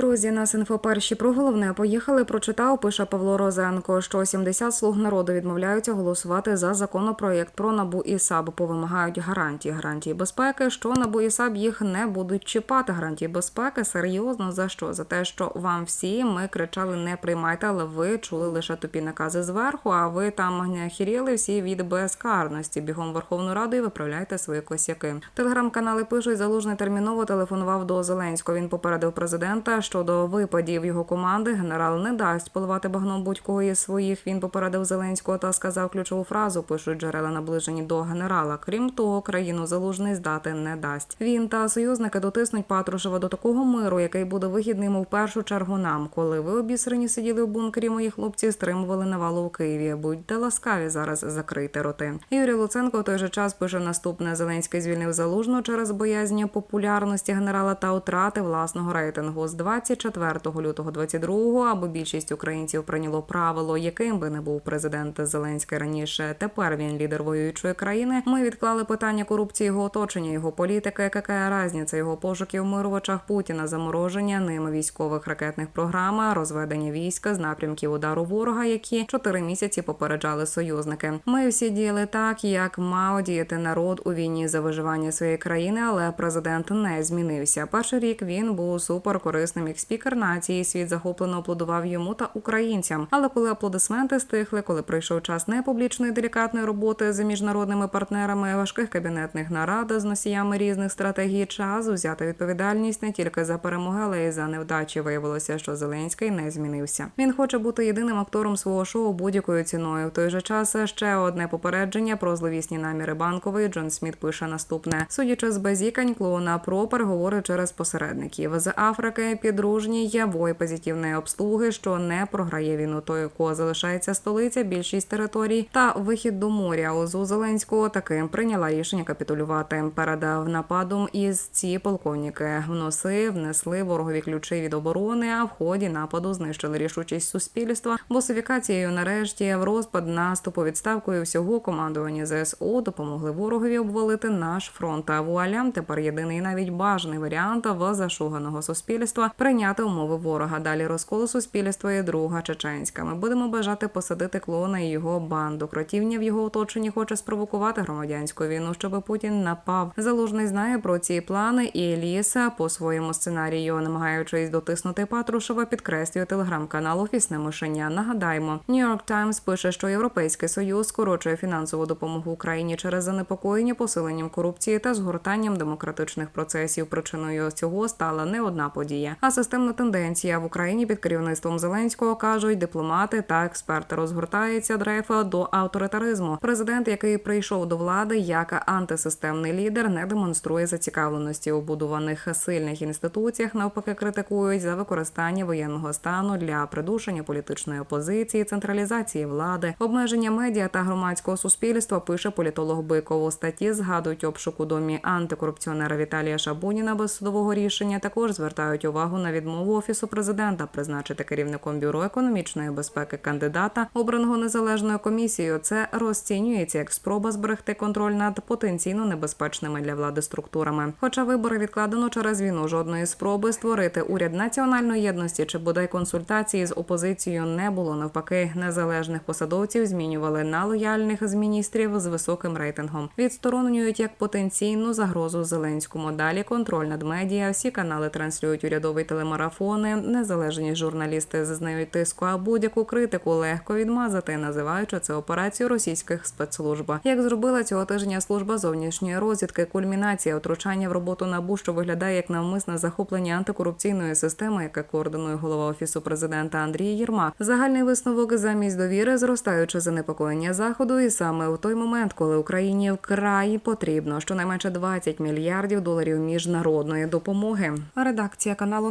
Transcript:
Друзі, нас інфоперші про головне поїхали. Прочитав, пише Павло Розенко, що 70 слуг народу відмовляються голосувати за законопроєкт про набу і САБ. Повимагають гарантії гарантії безпеки. Що набу і САБ їх не будуть чіпати. Гарантії безпеки серйозно за що? За те, що вам всі ми кричали не приймайте, але ви чули лише тупі накази зверху. А ви там хіріли всі від безкарності. Бігом Верховну Раду і виправляйте свої косяки. Телеграм-канали пишуть, залужний терміново телефонував до Зеленського. Він попередив президента щодо випадів його команди. Генерал не дасть поливати багном будь-кого із своїх. Він попередив Зеленського та сказав ключову фразу. Пишуть джерела наближені до генерала. Крім того, країну залужний здати не дасть. Він та союзники дотиснуть Патрушева до такого миру, який буде вигідним у першу чергу нам. Коли ви обісрані сиділи в бункері, мої хлопці стримували навалу у Києві. Будьте ласкаві зараз закрити роти. Юрій Луценко в той же час пише наступне: Зеленський звільнив залужну через боязнь популярності генерала та утрати власного рейтингу з 24 лютого 22-го, аби більшість українців прийняло правило, яким би не був президент Зеленський раніше. Тепер він лідер воюючої країни. Ми відклали питання корупції його оточення, його політики, яка різниця його пошуків миру в очах Путіна, замороження ними військових ракетних програм, розведення війська з напрямків удару ворога, які чотири місяці попереджали союзники. Ми всі діяли так, як мав діяти народ у війні за виживання своєї країни, але президент не змінився. Перший рік він був суперкорисним як спікер нації. Світ захоплено аплодував йому та українцям. Але коли аплодисменти стихли, коли прийшов час непублічної делікатної роботи з міжнародними партнерами, важких кабінетних нарад з носіями різних стратегій, час взяти відповідальність не тільки за перемоги, але й за невдачі. Виявилося, що Зеленський не змінився. Він хоче бути єдиним актором свого шоу будь-якою ціною. В той же час ще одне попередження про зловісні наміри банкової. Джон Сміт пише наступне: судячи з базікань клоуна про переговори через посередників з Африки, підружній вой позитивної обслуги, що не програє війну, той, у кого залишається столиця, більшість територій та вихід до моря. ОЗУ Зеленського таки прийняла рішення капітулювати. Передав нападом із ці полковники вноси, внесли ворогові ключі від оборони. А в ході нападу знищили рішучість суспільства. Босифікацією нарешті в розпад наступу відставкою всього командування ЗСУ допомогли ворогові обвалити наш фронт. А вуаля тепер єдиний навіть бажаний варіант в зашуганого суспільства прийняти умови ворога. Далі розколу суспільства і друга чеченська. Ми будемо бажати посадити клона і його банду. Кротівня в його оточенні хоче спровокувати громадянську війну, щоб Путін напав. Залужний знає про ці плани, і ліса по своєму сценарію, намагаючись дотиснути Патрушева, підкреслює телеграм-канал Офісне мишення. Нагадаємо, York Times пише, що Європейський союз скорочує фінансову допомогу Україні через занепокоєння посиленням корупції та згортанням демократичних процесів. Причиною цього стала не одна подія, а системна тенденція в Україні під керівництвом Зеленського кажуть дипломати та експерти. Розгортається дрейф до авторитаризму. Президент, який прийшов до влади як антисистемний лідер, не демонструє зацікавленості у будуваних сильних інституціях. Навпаки, критикують за використання воєнного стану для придушення політичної опозиції, централізації влади, обмеження медіа та громадського суспільства. Пише політолог Биков. У статті згадують обшук у домі антикорупціонера Віталія Шабуніна без судового рішення. Також звертають увагу на відмову офісу президента призначити керівником бюро економічної безпеки кандидата, обраного незалежною комісією. Це розцінюється як спроба зберегти контроль над потенційно небезпечними для влади структурами. Хоча вибори відкладено через війну, жодної спроби створити уряд національної єдності чи бодай консультації з опозицією не було. Навпаки, незалежних посадовців змінювали на лояльних з міністрів з високим рейтингом. Відсторонюють як потенційну загрозу Зеленському. Далі контроль над медіа. Всі канали транслюють урядові телемарафони. Незалежні журналісти зазнають тиску, а будь-яку критику легко відмазати, називаючи це операцію російських спецслужб. Як зробила цього тижня служба зовнішньої розвідки, кульмінація втручання в роботу набу, що виглядає як навмисне захоплення антикорупційної системи, яке координує голова офісу президента Андрій Єрмак. Загальний висновок замість довіри, зростаючи занепокоєння заходу, і саме у той момент, коли Україні вкрай потрібно щонайменше 20 мільярдів доларів міжнародної допомоги. Редакція каналу